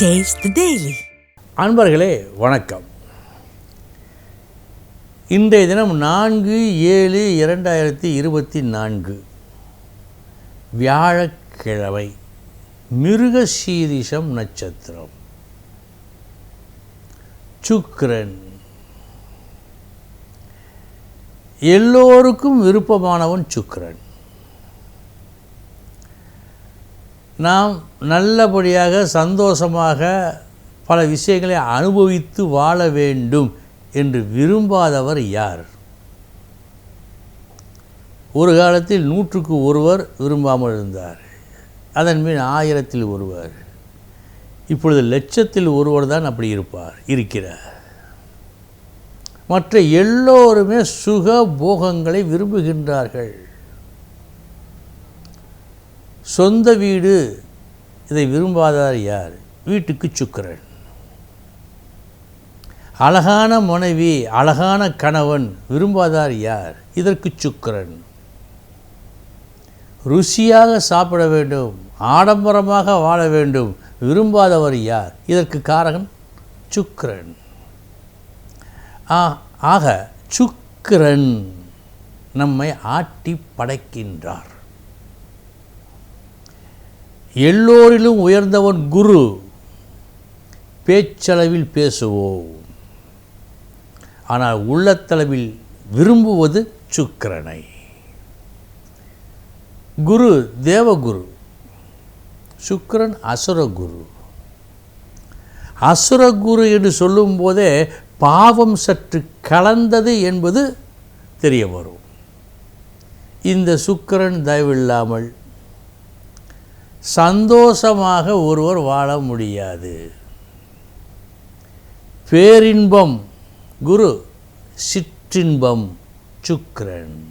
Taste daily அன்பர்களே வணக்கம். இன்றைய தினம் நான்கு ஏழு இரண்டாயிரத்தி இருபத்தி நான்கு. வியாழக்கிழமை மிருகசீரிஷம் நட்சத்திரம். சுக்ரன் எல்லோருக்கும் விருப்பமானவன் சுக்ரன் நாம் நல்லபடியாக சந்தோஷமாக பல விஷயங்களை அனுபவித்து வாழ வேண்டும் என்று விரும்பாதவர் யார்? ஒரு காலத்தில் நூற்றுக்கு ஒருவர் விரும்பாமல் இருந்தார். அதன் மீன் ஆயிரத்தில் ஒருவர். இப்பொழுது லட்சத்தில் ஒருவர் தான் அப்படி இருப்பார் இருக்கிறார். மற்ற எல்லோருமே சுக போகங்களை விரும்புகின்றார்கள். சொந்த வீடு இதை விரும்பாதார் யார்? வீட்டுக்கு சுக்கிரன். அழகான மனைவி அழகான கணவன் விரும்பாதார் யார்? இதற்கு சுக்கிரன். ருசியாக சாப்பிட வேண்டும் ஆடம்பரமாக வாழ வேண்டும் விரும்பாதவர் யார்? இதற்கு காரகன் சுக்கிரன். ஆ ஆக சுக்கிரன் நம்மை ஆட்டி படைக்கின்றார். எல்லோரிலும் உயர்ந்தவன் குரு. பேச்சளவில் பேசுவோம். ஆனால் உள்ளத்தளவில் விரும்புவது சுக்கிரனை. குரு தேவகுரு. சுக்கிரன் அசுரகுரு. அசுரகுரு என்று சொல்லும்போதே பாவம் சற்று கலந்தது என்பது தெரிய வரும். இந்த சுக்கிரன் தயவில்லாமல் சந்தோஷமாக ஒருவர் வாழ முடியாது. பேரின்பம் குரு சிற்றின்பம் சுக்கிரன்.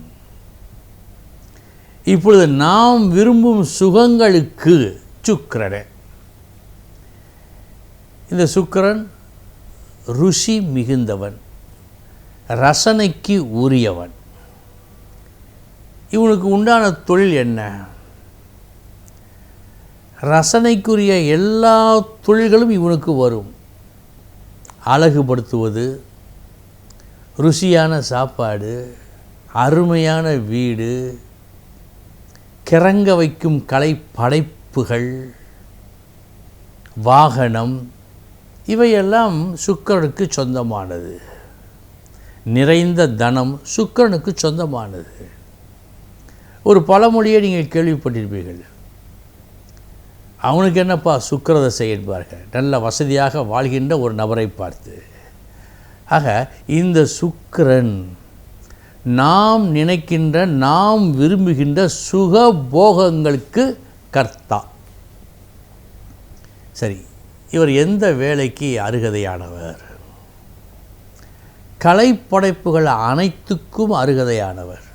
இப்பொழுது நாம் விரும்பும் சுகங்களுக்கு சுக்கிரனே. இந்த சுக்கிரன் ருசி மிகுந்தவன் ரசனைக்கு உரியவன். இவனுக்கு உண்டான தொழில் என்ன? ரசனைக்குரிய எல்லா தொழில்களும் இவனுக்கு வரும். அழகுபடுத்துவது ருசியான சாப்பாடு அருமையான வீடு கிறங்க வைக்கும் கலை படைப்புகள் வாகனம் இவையெல்லாம் சுக்கரனுக்கு சொந்தமானது. நிறைந்த தனம் சுக்கரனுக்கு சொந்தமானது. ஒரு பழமொழியை நீங்கள் கேள்விப்பட்டிருப்பீர்கள். அவனுக்கு என்னப்பா சுக்கரதசை என்பார்கள். நல்ல வசதியாக வாழ்கின்ற ஒரு நபரை பார்த்து. ஆக இந்த சுக்கரன் நாம் நினைக்கின்ற நாம் விரும்புகின்ற சுக போகங்களுக்கு கர்த்தா. சரி இவர் எந்த வேலைக்கு அருகதையானவர்? கலைப்படைப்புகள் அனைத்துக்கும் அருகதையானவர்.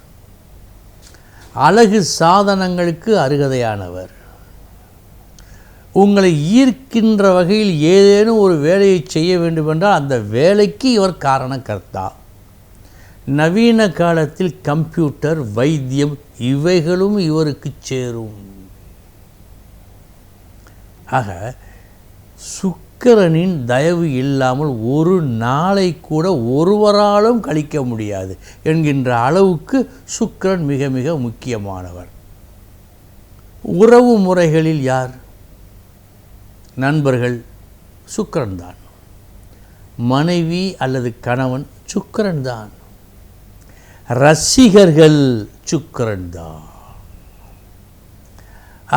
அழகு சாதனங்களுக்கு அருகதையானவர். உங்களை ஈர்க்கின்ற வகையில் ஏதேனும் ஒரு வேலையை செய்ய வேண்டுமென்றால் அந்த வேலைக்கு இவர் காரணக்கர்த்தா. நவீன காலத்தில் கம்ப்யூட்டர் வைத்தியம் இவைகளும் இவருக்கு சேரும். ஆக சுக்கிரனின் தயவு இல்லாமல் ஒரு நாளை கூட ஒருவராலும் கழிக்க முடியாது என்கின்ற அளவுக்கு சுக்கரன் மிக மிக முக்கியமானவர். உறவு முறைகளில் யார்? நண்பர்கள் சுக்கிரன் தான் மனைவி அல்லது கணவன் சுக்கிரன் தான் ரசிகர்கள் சுக்கிரன் தான்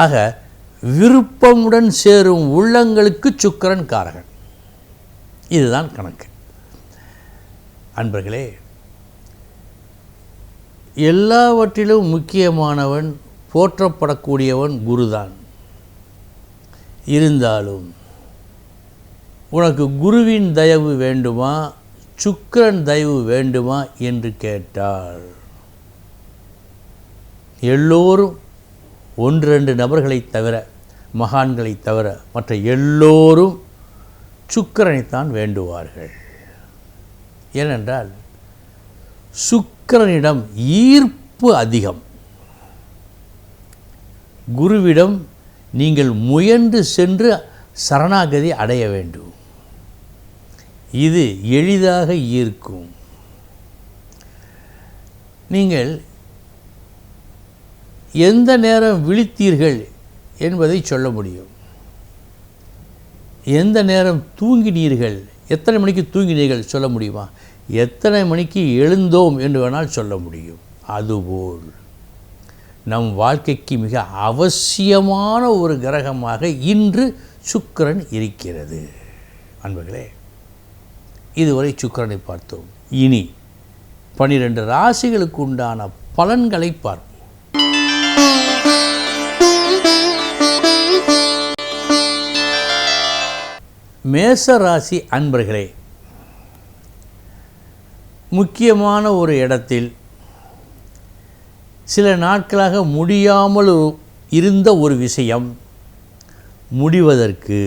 ஆக விருப்பமுடன் சேரும் உள்ளங்களுக்கு சுக்கரன் காரகன் இதுதான் கணக்கு. அன்பர்களே எல்லாவற்றிலும் முக்கியமானவன் போற்றப்படக்கூடியவன் குருதான். இருந்தாலும் உனக்கு குருவின் தயவு வேண்டுமா சுக்கிரன் தயவு வேண்டுமா என்று கேட்டாள். எல்லோரும் ஒன்று ரெண்டு நபர்களைத் தவிர மகான்களைத் தவிர மற்ற எல்லோரும் சுக்கிரனைத்தான் வேண்டுவார்கள். ஏனென்றால் சுக்கிரனிடம் ஈர்ப்பு அதிகம். குருவிடம் நீங்கள் முயன்று சென்று சரணாகதி அடைய வேண்டும். இது எளிதாக ஈர்க்கும் நீங்கள் எந்த நேரம் விழித்தீர்கள் என்பதை சொல்ல முடியும். எந்த நேரம் தூங்கினீர்கள் எத்தனை மணிக்கு தூங்கினீர்கள் சொல்ல முடியுமா? எத்தனை மணிக்கு எழுந்தோம் என்று வேணால் சொல்ல முடியும். அதுபோல். நம் வாழ்க்கைக்கு மிக அவசியமான ஒரு கிரகமாக இன்று சுக்கரன் இருக்கிறது. அன்பர்களே இதுவரை சுக்கிரனை பார்த்தோம். இனி பனிரெண்டு ராசிகளுக்கு உண்டான பலன்களை பார்ப்போம். மேச ராசி அன்பர்களே முக்கியமான ஒரு இடத்தில் சில நாட்களாக முடியாமல் இருந்த ஒரு விஷயம். முடிவதற்கு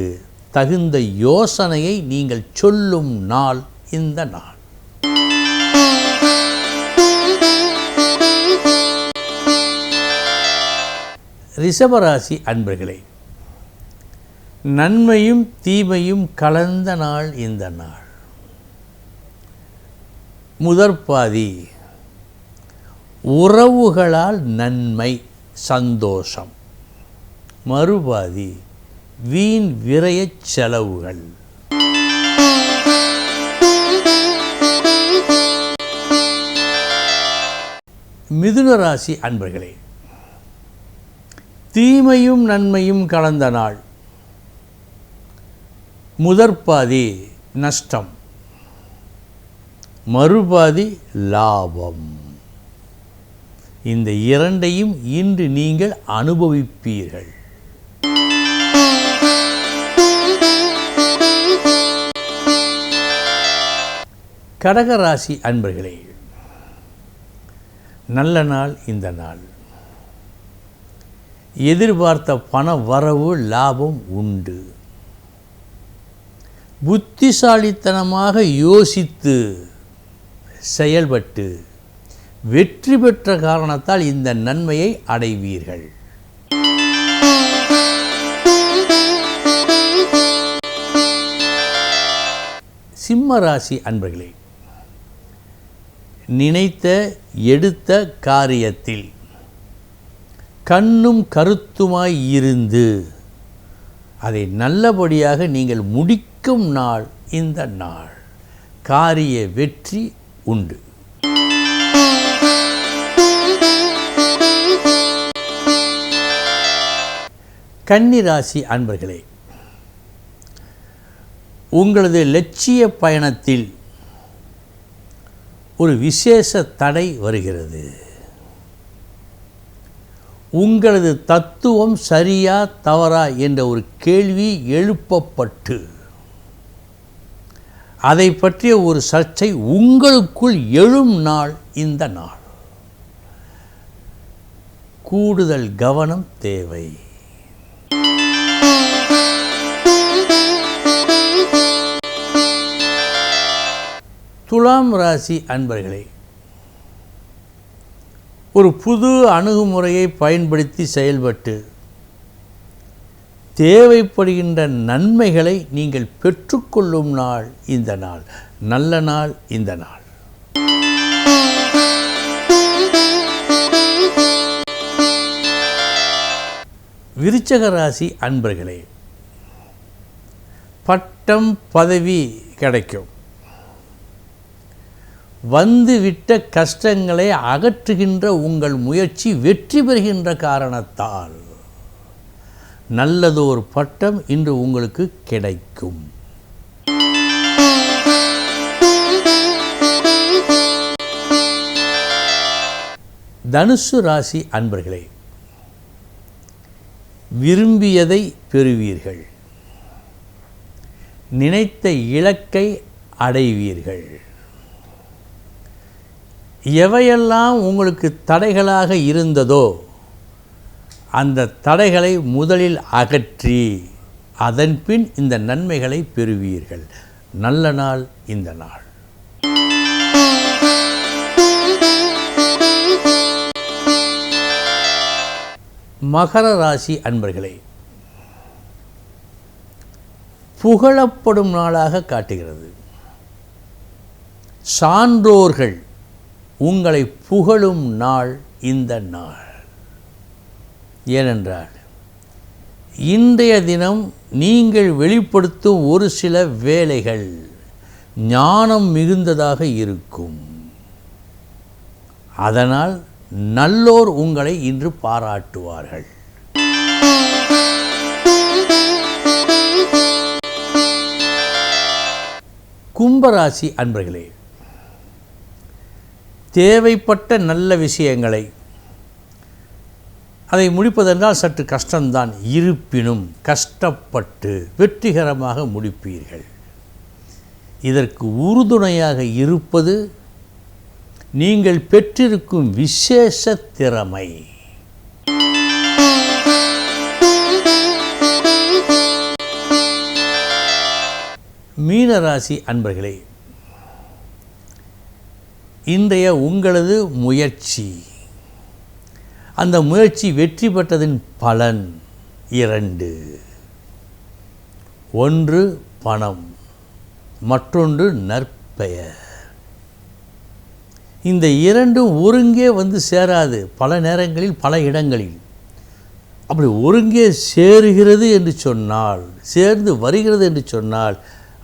தகுந்த யோசனையை நீங்கள் சொல்லும் நாள் இந்த நாள். ரிஷபராசி அன்பர்களே நன்மையும் தீமையும் கலந்த நாள் இந்த நாள். முதற்பாதி உறவுகளால் நன்மை சந்தோஷம். மறுபாதி வீண் விரயச் செலவுகள். மிதுன ராசி அன்பர்களே தீமையும் நன்மையும் கலந்த நாள். முதற்பாதி நஷ்டம். மறுபாதி லாபம். இந்த இரண்டையும் இன்று நீங்கள் அனுபவிப்பீர்கள். கடகராசி அன்பர்களே நல்ல நாள் இந்த நாள். எதிர்பார்த்த பண வரவு லாபம் உண்டு. புத்திசாலித்தனமாக யோசித்து செயல்பட்டு வெற்றி பெற்ற காரணத்தால் இந்த நன்மையை அடைவீர்கள். சிம்ம ராசி அன்பர்களே நினைத்த எடுத்த காரியத்தில் கண்ணும் கருத்துமாய் இருந்து அதை நல்லபடியாக நீங்கள் முடிக்கும் நாள் இந்த நாள். காரிய வெற்றி உண்டு. கன்னிராசி அன்பர்களே உங்களது லட்சிய பயணத்தில் ஒரு விசேஷ தடை வருகிறது. உங்களது தத்துவம் சரியா தவறா என்ற ஒரு கேள்வி எழுப்பப்பட்டு அதை பற்றிய ஒரு சர்ச்சை உங்களுக்குள் எழும் நாள் இந்த நாள். கூடுதல் கவனம் தேவை. துலாம் ராசி அன்பர்களே ஒரு புது அணுகுமுறையை பயன்படுத்தி செயல்பட்டு தேவைப்படுகின்ற நன்மைகளை நீங்கள் பெற்றுக்கொள்ளும் நாள் இந்த நாள் நல்ல நாள் இந்த நாள். விருச்சக ராசி அன்பர்களே பட்டம் பதவி கிடைக்கும். வந்துவிட்ட கஷ்டங்களை அகற்றுகின்ற உங்கள் முயற்சி வெற்றி பெறுகின்ற காரணத்தால். நல்லதோர் பட்டம் இன்று உங்களுக்கு கிடைக்கும். தனுசு ராசி அன்பர்களே விரும்பியதை பெறுவீர்கள். நினைத்த இலக்கை அடைவீர்கள். எவையெல்லாம் உங்களுக்கு தடைகளாக இருந்ததோ அந்த தடைகளை முதலில் அகற்றி அதன்பின் இந்த நன்மைகளை பெறுவீர்கள். நல்ல நாள் இந்த நாள். மகர ராசி அன்பர்களே புகழப்படும் நாளாக காட்டுகிறது. சான்றோர்கள் உங்களை புகழும் நாள் இந்த நாள். ஏனென்றால் இன்றைய தினம் நீங்கள் வெளிப்படுத்தும் ஒரு சில வேலைகள் ஞானம் மிகுந்ததாக இருக்கும். அதனால் நல்லோர் உங்களை இன்று பாராட்டுவார்கள். கும்பராசி அன்பர்களே தேவைப்பட்ட நல்ல விஷயங்களை. அதை முடிப்பதென்றால் சற்று கஷ்டம்தான். இருப்பினும் கஷ்டப்பட்டு வெற்றிகரமாக முடிப்பீர்கள். இதற்கு உறுதுணையாக இருப்பது நீங்கள் பெற்றிருக்கும் விசேஷ திறமை. மீனராசி அன்பர்களே இன்றைய உங்களது முயற்சி. அந்த முயற்சி வெற்றி பெற்றதின் பலன் இரண்டு. ஒன்று பணம் மற்றொன்று நற்பெயர். இந்த இரண்டும் ஒருங்கே வந்து சேராது பல நேரங்களில் பல இடங்களில். அப்படி ஒருங்கே சேருகிறது என்று சொன்னால் சேர்ந்து வருகிறது என்று சொன்னால்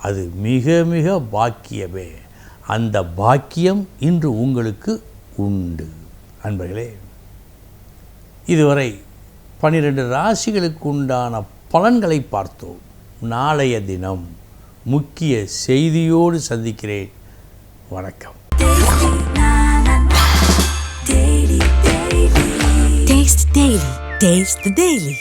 அது மிக மிக பாக்கியமே. அந்த பாக்கியம் இன்று உங்களுக்கு உண்டு அன்பர்களே இதுவரை பன்னிரண்டு ராசிகளுக்கு உண்டான பலன்களை பார்த்தோம் நாளைய தினம் முக்கிய செய்தியோடு சந்திக்கிறேன் வணக்கம் Taste Daily. Taste the Daily.